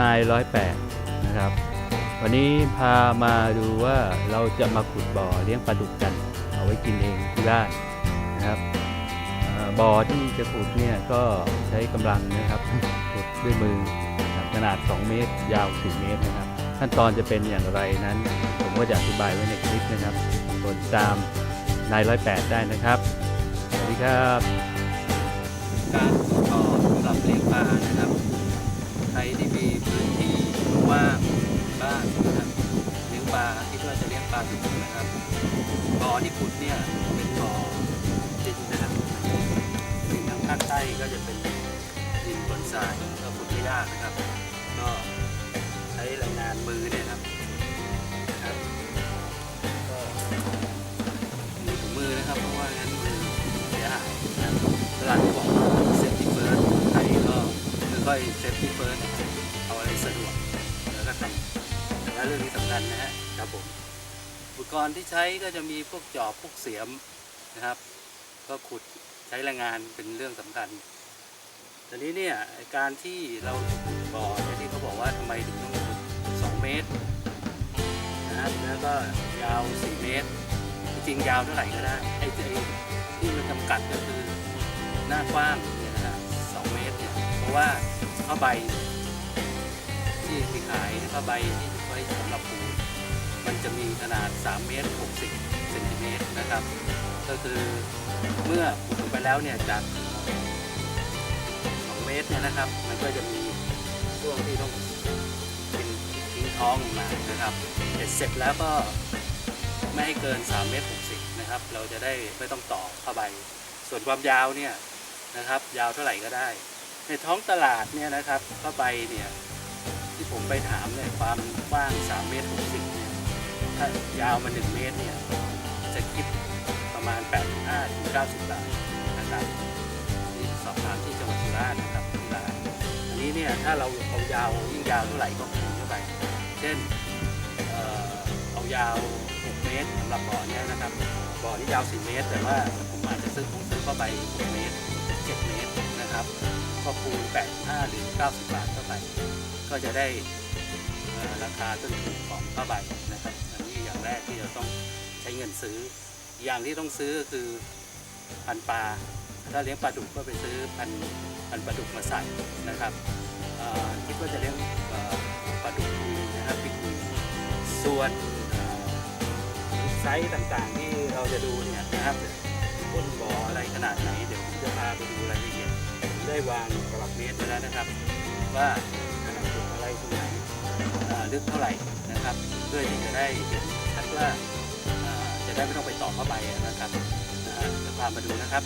นายร้อยแปดนะครับ วันนี้พามาดูว่าเราจะมาขุดบ่อเลี้ยงปลาดุกกัน เอาไว้กินเองที่บ้านนะครับบ่อที่จะขุดเนี่ยก็ใช้กำลังนะครับขุดด้วยมือขนาด 2 เมตร ยาว 4 เมตรนะครับ ขั้นตอนจะเป็นอย่างไรนั้น ผมก็จะอธิบายไว้ในคลิปนะครับกดตามนายร้อยแปดได้นะครับ สวัสดีครับการขุดบ่อสำหรับเลี้ยงปลานะครับใครที่มี พื้นที่ว่างบ้านนะครับเลี้ยงปลาคิดว่าจะเลี้ยงปลาดุกนะครับบ่อที่ขุดเนี่ยเป็นบ่อดินนะครับดินทางภาคใต้ก็จะเป็นดินบนทรายก็ขุดไม่ยากนะครับ ก็ใช้แรงงานมือเนี่ยนะครับนะครับก็มีถุงมือนะครับ เพราะว่างั้นมือเสียหายนะครับตลาดที่บอกเซฟตี้เฟิร์สไทยก็ค่อยเซฟตี้ และเรื่องนี้สำคัญนะฮะครับผมอุปกรณ์ที่ใช้ก็จะมีพวกจอบพวกเสียมนะครับ ก็ขุดใช้แรงงานเป็นเรื่องสำคัญทีนี้เนี่ยการที่เราขุดบ่อที่เขาบอกว่าทำไมถึงต้องขุด2เมตรนะครับแล้วก็ยาว 4 เมตร จริงยาวเท่าไหร่ก็ได้ไอ้ไอ้ที่มันจำกัดก็คือหน้ากว้างเนี่ยนะฮะสองเมตรเนี่ยเพราะว่าผ้าใบที่มีขายผ้าใบที่ ว้สำหรับปูมันจะมีขนาด 3 เมตร 60เซนติเมตรนะครับ ก็คือเมื่อปูลงไปแล้วเนี่ยจาก 2 เมตรเนี่ยนะครับ มันก็จะมีช่วงที่ต้องเป็นทิ้งท้องลงมานะครับเสร็จเสร็จแล้วก็ไม่ให้เกิน 3 เมตร 60 นะครับ เราจะได้ไม่ต้องต่อผ้าใบ ส่วนความยาวเนี่ยนะครับ ยาวเท่าไหร่ก็ได้ ในท้องตลาดเนี่ยนะครับผ้าใบเนี่ย ที่ผมไปถามเนี่ยความกว้าง 3 เมตร60เนี่ยถ้ายาวมา 1 เมตรเนี่ยจะคิดประมาณ 85ถึง90 บาทนะครับนี่สอบถามที่จังหวัดสุราษฎร์นะครับที่ร้านอันนี้เนี่ยถ้าเราเอายาวยิ่งยาวเท่าไหร่ก็คูณเข้าไปเช่นเอ่อเอายาว 6 เมตรสำหรับบ่อเนี้ยนะครับบ่อนี้ยาว 4 เมตร แต่ว่าผมอาจจะซื้อผมซื้อเข้าไป6เมตร7เมตรนะครับก็คูณ85หรือ 90 บาทเข้าไป ก็จะได้ราคาต้นทุนของผ้าใบนะครับอันนี้อย่างแรกที่เราต้องใช้เงินซื้อ อย่างที่ต้องซื้อก็คือพันปลาถ้าเลี้ยงปลาดุกก็ไปซื้อพันพันปลาดุกมาใส่นะครับเอ่อคิดว่าจะเลี้ยงปลาดุกคุยนะครับปิกุยส่วนไซส์ต่างๆที่เราจะดูเนี่ยนะครับก้นบ่ออะไรขนาดไหนเดี๋ยวผมจะพาไปดูรายละเอียดผมได้วางกลับเมตรไว้แล้วนะครับ ว่า พื่อที่จะได้เห็นชัดว่าจะได้ไม่ต้องไปต่อผ้าใบนะครับจะพามาดูนะครับ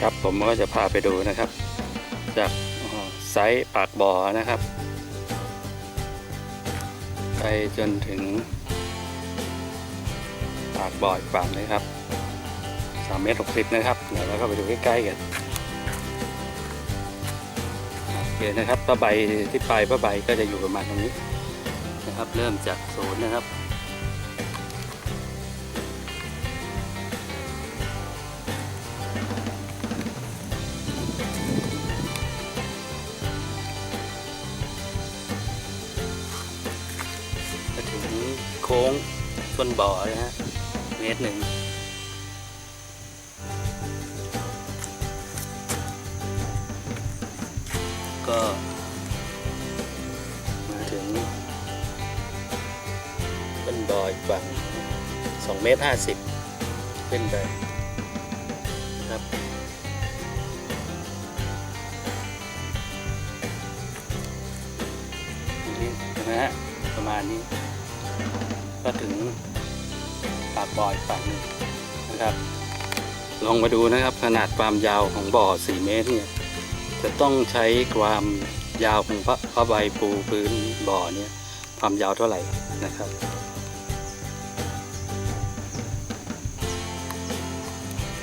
ครับผมก็จะพาไปดูนะครับ จากไซส์ปากบ่อนะครับ ไปจนถึง ปากบ่ออีกฝั่งเลยครับ3เมตร60นะครับเดี๋ยวเราก็ไปดูใกล้ๆกันโอเคนะครับผ้าใบที่ปลายผ้าใบก็จะอยู่ประมาณตรงนี้ นะครับ เริ่มจากศูนย์นะครับถึงโค้งต้นบ่อนะฮะเมตรหนึ่งก็ ต่ออีกฝั่งสองเมตรห้าสิบขึ้นไปนะครับนี้นะฮะประมาณนี้ ก็ถึงปากบ่ออีกฝั่งนึงนะครับลองมาดูนะครับขนาดความยาวของบ่อ 4 เมตรเนี่ยจะต้องใช้ความยาวของผ้าผ้าใบปูพื้นบ่อเนี่ยความยาวเท่าไหร่นะครับ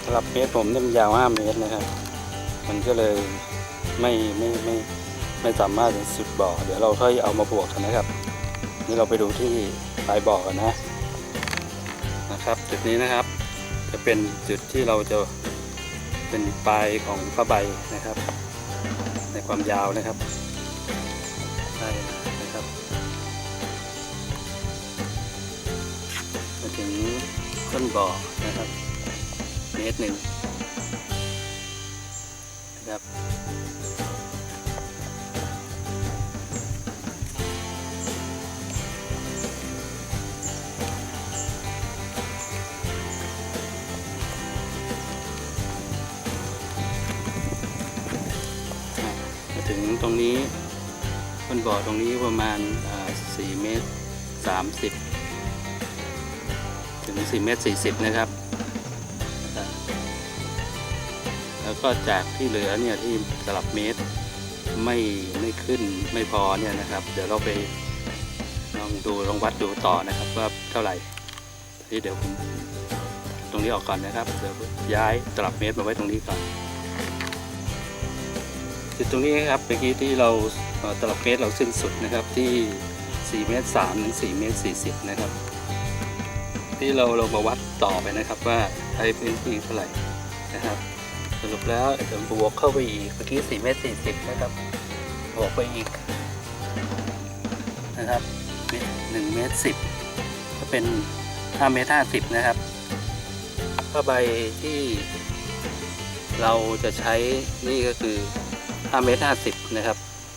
สำหรับเมตรผมเนี่ยมันยาว5เมตรนะครับ มันก็เลยไม่ไม่ไม่ไม่สามารถสุดบ่อ เดี๋ยวเราค่อยเอามาบวกกันนะครับ นี่เราไปดูที่ปลายบ่อกันนะนะครับ จุดนี้นะครับ จะเป็นจุดที่เราจะเป็นปลายของผ้าใบนะครับ ในความยาวนะครับไล่นะครับมาถึงก้นบ่อนะครับ เมตรหนึ่งนะครับมาถึงตรงนี้บนบ่อตรงนี้ประมาณ 4 เมตร 30 ถึง 4 เมตร 40 นะครับ แล้วก็จากที่เหลือเนี่ยที่สลับเมตรไม่ไม่ขึ้นไม่พอเนี่ยนะครับ เดี๋ยวเราไปลองดูลองวัดดูต่อนะครับว่าเท่าไหร่ที่เดี๋ยวผมตรงนี้ออกก่อนนะครับเดี๋ยวย้ายตลับเมตรมาไว้ตรงนี้ก่อนจุดตรงนี้ครับเมื่อกี้ที่เราเอ่อตลับเมตรเราสิ้นสุดนะครับที่4เมตร3ถึง4เมตร40นะครับที่เราเรามาวัดต่อไปนะครับว่าใช้พื้นที่เท่าไหร่นะครับ สรุปแล้วเดี๋ยวบวกเข้าไปอีกเมื่อกี้4เมตร40 นะครับ บวกไปอีก นะครับ1เมตร10 ก็เป็น5เมตร50 นะครับผ้าใบที่เราจะใช้นี่ก็คือ5เมตร50 นะครับ